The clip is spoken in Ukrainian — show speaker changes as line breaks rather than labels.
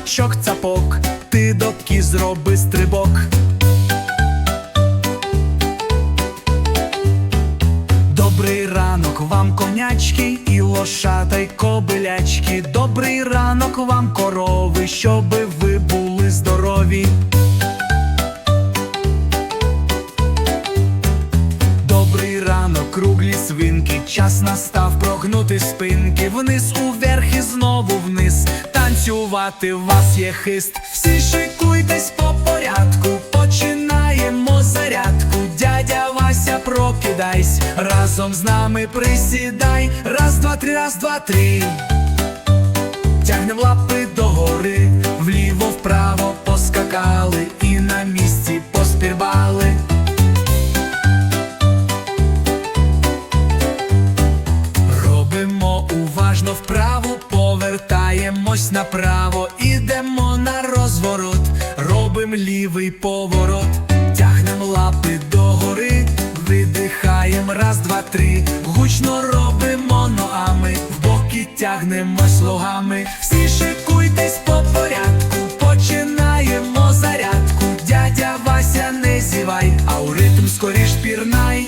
раночок цапок, ти до зроби стрибок. Добрий ранок вам конячки і лошата й кобилячки. Добрий ранок вам корови, щоби ви були здорові. Добрий ранок, круглі свинки, час настав прогнути спинки, вниз уверх і знову вниз. Танцювати в вас є хист. Всі шикуйтесь по порядку, починаємо зарядку. Дядя Вася, прокидайсь, разом з нами присідай. Раз, два, три, раз, два, три. Тягнем лапи догори, вліво, вправо поскакали і на місці поспірбали. Робимо уважно вправо, Дивимось направо, ідемо на розворот, робим лівий поворот, тягнем лапи догори, видихаєм раз, два, три, гучно робимо ну, ноами, в боки тягнемо слугами, Всі шикуйтесь по порядку, починаємо зарядку. Дядя Вася, не зівай, а у ритм скоріш пірнай.